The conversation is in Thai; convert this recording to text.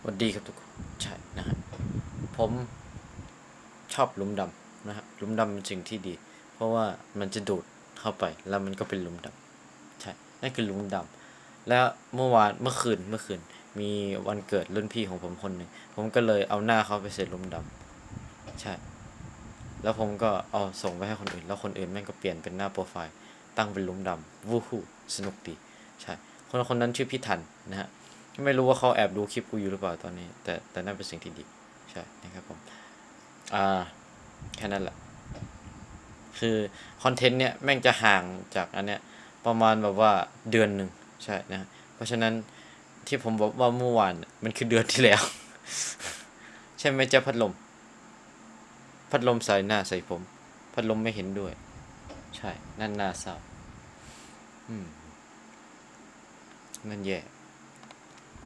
สวัสดีครับทุกคนใช่นะฮะผมชอบหลุมดำนะฮะหลุมดำเป็นสิ่งที่ดี เพราะว่ามันจะดูดเข้าไปแล้วมันก็เป็นหลุมดำใช่นั่นคือหลุมดำแล้วเมื่อวานเมื่อคืนเมื่อคืน มีวันเกิดรุ่นพี่ของผมคนหนึ่งผมก็เลยเอาหน้าเขาไปเสร็จหลุมดำใช่ แล้วผมก็เอาส่งไปให้คนอื่น แล้วคนอื่นแม่งก็เปลี่ยนเป็นหน้าโปรไฟล์ตั้งเป็นหลุมดำวู้ฮู้สนุกดีใช่คนคนนั้นชื่อพี่ทันนะฮะ ไม่รู้ว่าเขาแอบดูคลิปกูอยู่หรือเปล่าตอนนี้ แต่แต่นั่นเป็นสิ่งที่ดีใช่นะครับผมอ่าแค่นั้นแหละ คือคอนเทนต์เนี้ยแม่งจะห่างจากอันเนี้ยประมาณแบบว่าเดือนหนึ่งใช่นะเพราะฉะนั้นที่ผมบอกว่าเมื่อวานมันคือเดือนที่แล้ว ใช่ไหมเจ้าพัดลม พัดลมใส่หน้าใส่ผม พัดลมไม่เห็นด้วย ใช่ นั่นน่าเศร้าอืมนั่นแย่